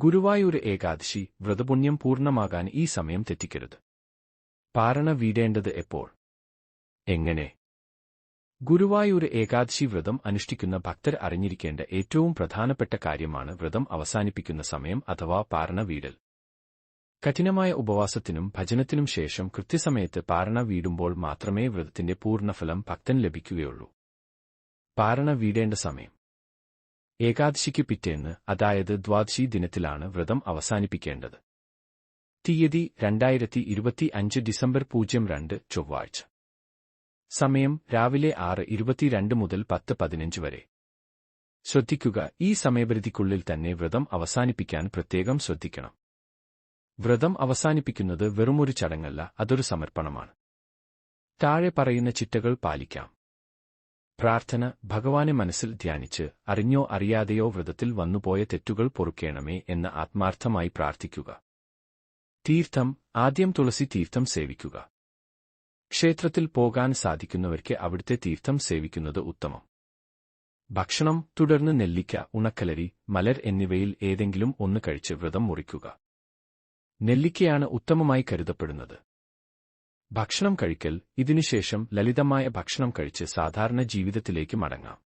ഗുരുവായൂർ ഏകാദശി വ്രതപുണ്യം പൂർണമാകാൻ ഈ സമയം തെറ്റിക്കരുത്. പാരണ വീടേണ്ടത് എപ്പോൾ? എങ്ങനെ? ഗുരുവായൂർ ഏകാദശി വ്രതം അനുഷ്ഠിക്കുന്ന ഭക്തർ അറിഞ്ഞിരിക്കേണ്ട ഏറ്റവും പ്രധാനപ്പെട്ട കാര്യമാണ് വ്രതം അവസാനിപ്പിക്കുന്ന സമയം അഥവാ പാരണ വീടൽ. കഠിനമായ ഉപവാസത്തിനും ഭജനത്തിനും ശേഷം കൃത്യസമയത്ത് പാരണ വീടുമ്പോൾ മാത്രമേ വ്രതത്തിന്റെ പൂർണഫലം ഭക്തൻ ലഭിക്കുകയുള്ളൂ. പാരണ വീടേണ്ട സമയം. ഏകാദശിക്ക് പിറ്റേന്ന് അതായത് ദ്വാദശി ദിനത്തിലാണ് വ്രതം അവസാനിപ്പിക്കേണ്ടത്. തീയതി രണ്ടായിരത്തി ഇരുപത്തി അഞ്ച് ഡിസംബർ പൂജ്യം രണ്ട് ചൊവ്വാഴ്ച. സമയം രാവിലെ ആറ് ഇരുപത്തിരണ്ട് മുതൽ പത്ത് പതിനഞ്ച് വരെ. ശ്രദ്ധിക്കുക ഈ സമയപരിധിക്കുള്ളിൽ തന്നെ വ്രതം അവസാനിപ്പിക്കാൻ പ്രത്യേകം ശ്രദ്ധിക്കണം. വ്രതം അവസാനിപ്പിക്കുന്നത് വെറുമൊരു ചടങ്ങല്ല അതൊരു സമർപ്പണമാണ്. താഴെ പറയുന്ന ചിട്ടകൾ പാലിക്കാം. പ്രാർത്ഥന ഭഗവാനെ മനസ്സിൽ ധ്യാനിച്ച് അറിഞ്ഞോ അറിയാതെയോ വ്രതത്തിൽ വന്നുപോയ തെറ്റുകൾ പൊറുക്കേണമേ എന്ന് ആത്മാർത്ഥമായി പ്രാർത്ഥിക്കുക. തീർത്ഥം ആദ്യം തുളസി തീർത്ഥം സേവിക്കുക. ക്ഷേത്രത്തിൽ പോകാൻ സാധിക്കുന്നവർക്ക് അവിടുത്തെ തീർത്ഥം സേവിക്കുന്നത് ഉത്തമം. ഭക്ഷണം തുടർന്ന് നെല്ലിക്ക ഉണക്കലരി മലർ എന്നിവയിൽ ഏതെങ്കിലും ഒന്ന് കഴിച്ച് വ്രതം മുറിക്കുക. നെല്ലിക്കയാണ് ഉത്തമമായി കരുതപ്പെടുന്നത്. ഭക്ഷണം കഴിക്കൽ ഇതിനുശേഷം ലളിതമായ ഭക്ഷണം കഴിച്ച് സാധാരണ ജീവിതത്തിലേക്ക് മടങ്ങാം.